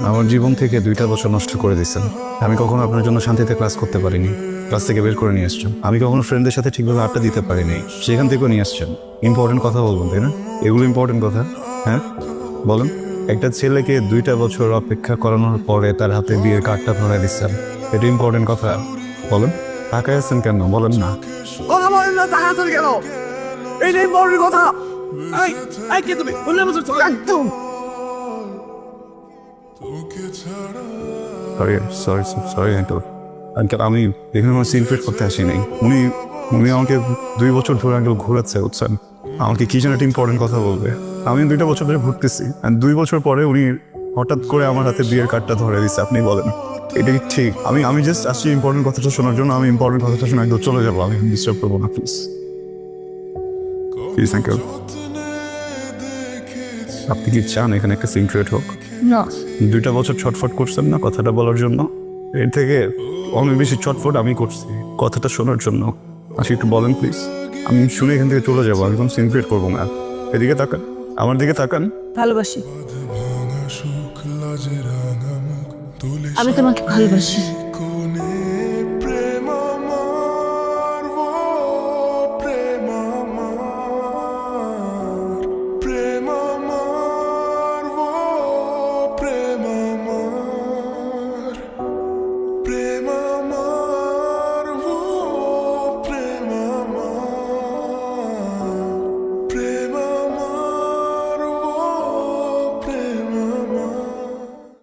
আমার জীবন থেকে দুইটা বছর নষ্ট করে দিচ্ছেন আমি কখনো আপনার জন্য শান্তিতে ক্লাস করতে পারিনি। ক্লাস থেকে বের করে নিয়ে আসছেন। আমি কখনো ফ্রেন্ডদের সাথে ঠিকভাবে আড্ডা দিতে পারিনি। সেখান থেকেও নিয়ে আসছেন। ইম্পর্টেন্ট কথা বলবেন তাই না? এগুলো ইম্পর্টেন্ট কথা। হ্যাঁ? বলেন। একটা ছেলেকে দুইটা বছর অপেক্ষা করানোর পরে তার হাতে বিয়ের কার্ডটা ধরে দিচ্ছেন। এটা ইম্পর্টেন্ট কথা। বলেন। তাকায় আছেন কেন? বলেন না। কথা বলেন না গেল এইটাই বড় কথা। কে তুমি? একদম। Sorry sorry sorry uncle uncle আমি এখানে আমার সিনফিট করতে আসিনি। উনি উনি আমাকে দুই বছর ধরে আঙ্কেল ঘোরাচ্ছে, বুঝছেন? আমাকে কি যেন একটা ইম্পর্টেন্ট কথা বলবে। আমি দুইটা বছর ধরে ঘুরতেছি দুই বছর পরে উনি হঠাৎ করে আমার হাতে বিয়ের কার্ডটা ধরে দিচ্ছে, আপনি বলেন। এটা কি ঠিক? আমি আমি জাস্ট আসছি ইম্পর্টেন্ট কথাটা শোনার জন্য, আমি ইম্পর্টেন্ট কথাটা শুনে একদম চলে যাব, আমি ডিস্টার্ব করব না প্লিজ প্লিজ আঙ্কেল আপনি কি চান এখানে একটা সিনক্রেট হোক? না। দুইটা বছর ছটফট করছেন না কথাটা বলার জন্য? এর থেকে অনেক বেশি ছটফট আমি করছি কথাটা শোনার জন্য। আসি একটু বলেন প্লিজ আমি শুনে এখান থেকে চলে যাব একদম সিনক্রিয়েট করব না। এদিকে তাকান আমার দিকে তাকান। ভালোবাসি। আমি তোমাকে ভালোবাসি।